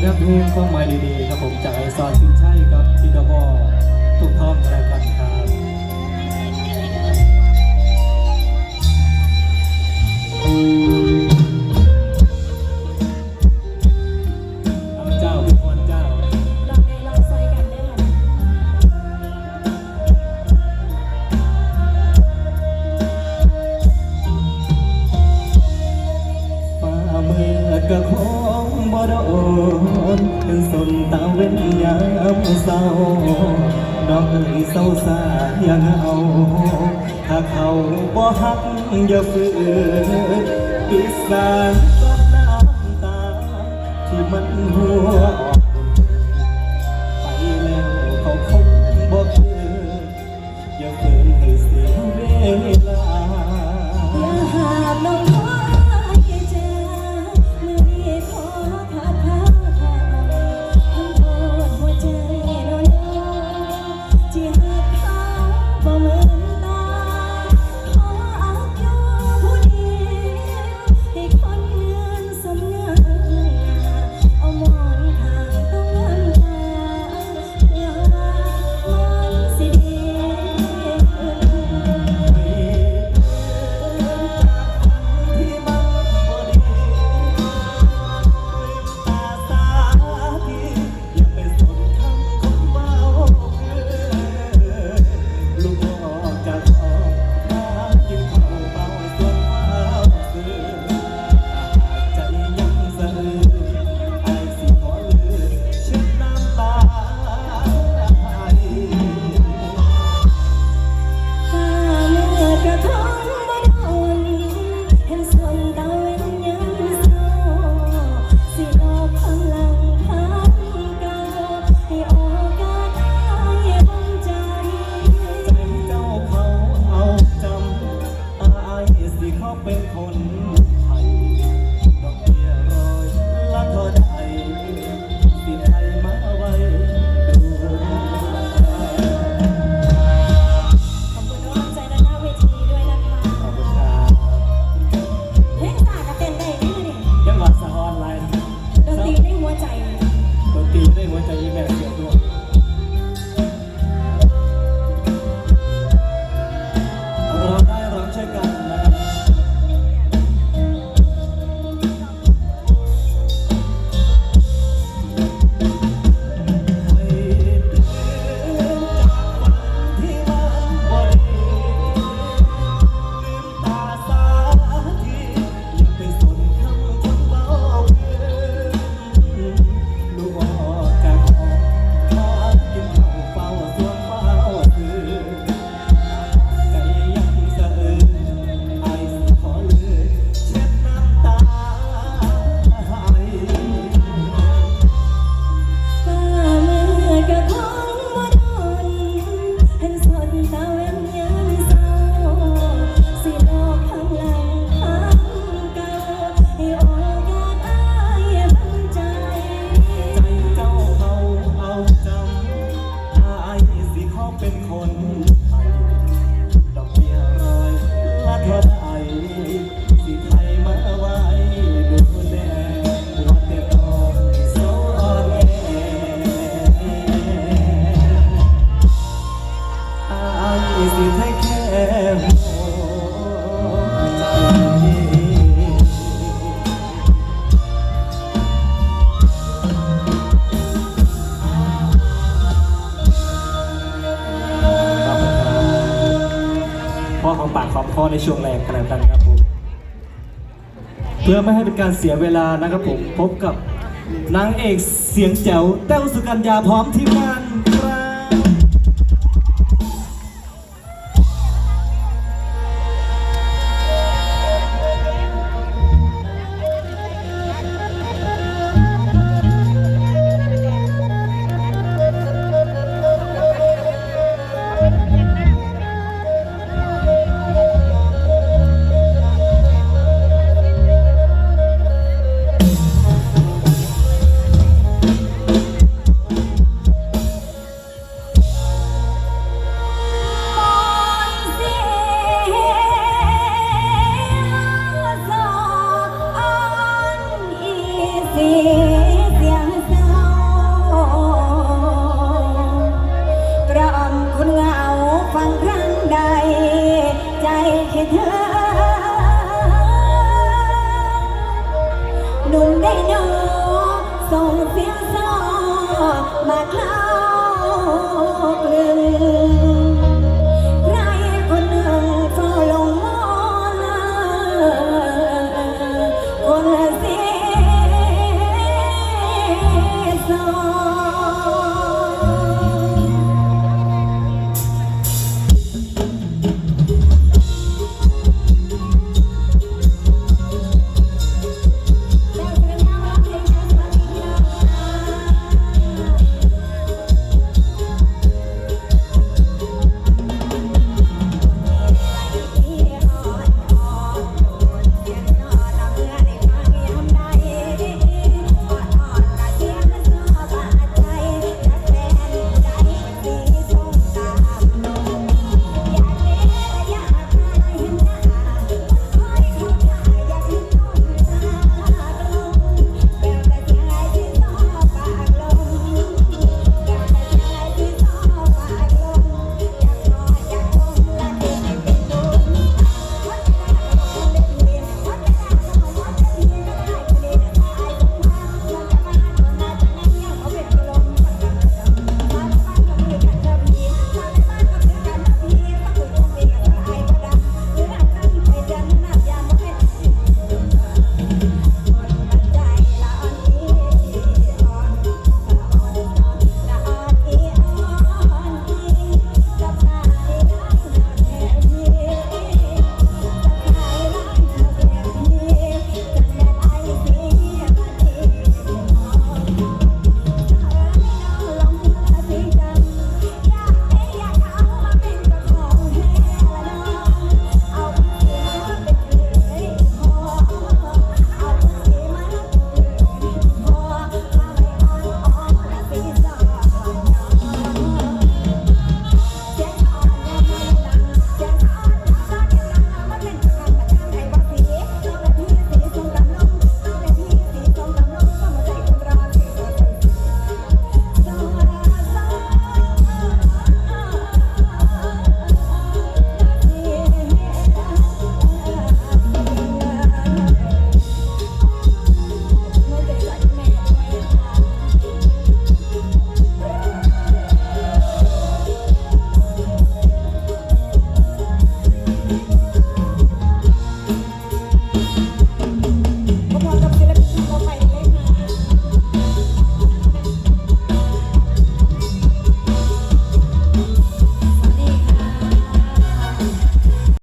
เลือกเพลงข้อหมาดีๆครับผมจากไอซอนชินชัยครับพี่กระบอกทุกท่อนแล้วกันครับก็คงบ่ได้ นตาเว้นยามเศร้าดอกเอ๋ยเศร้าสายังเอาถ้าเขาบ่ฮักอย่าฝืนปิดสารก็น้ำตา ที่มันหัว อของปากของพ่อในช่วงแรงกันแล้วกันครับผมเพื่อไม่ให้เป็นการเสียเวลานะครับผมพบกับนางเอกเสียงแจ๋วแต้วสุกัญญาพร้อมทีมงาน yeah.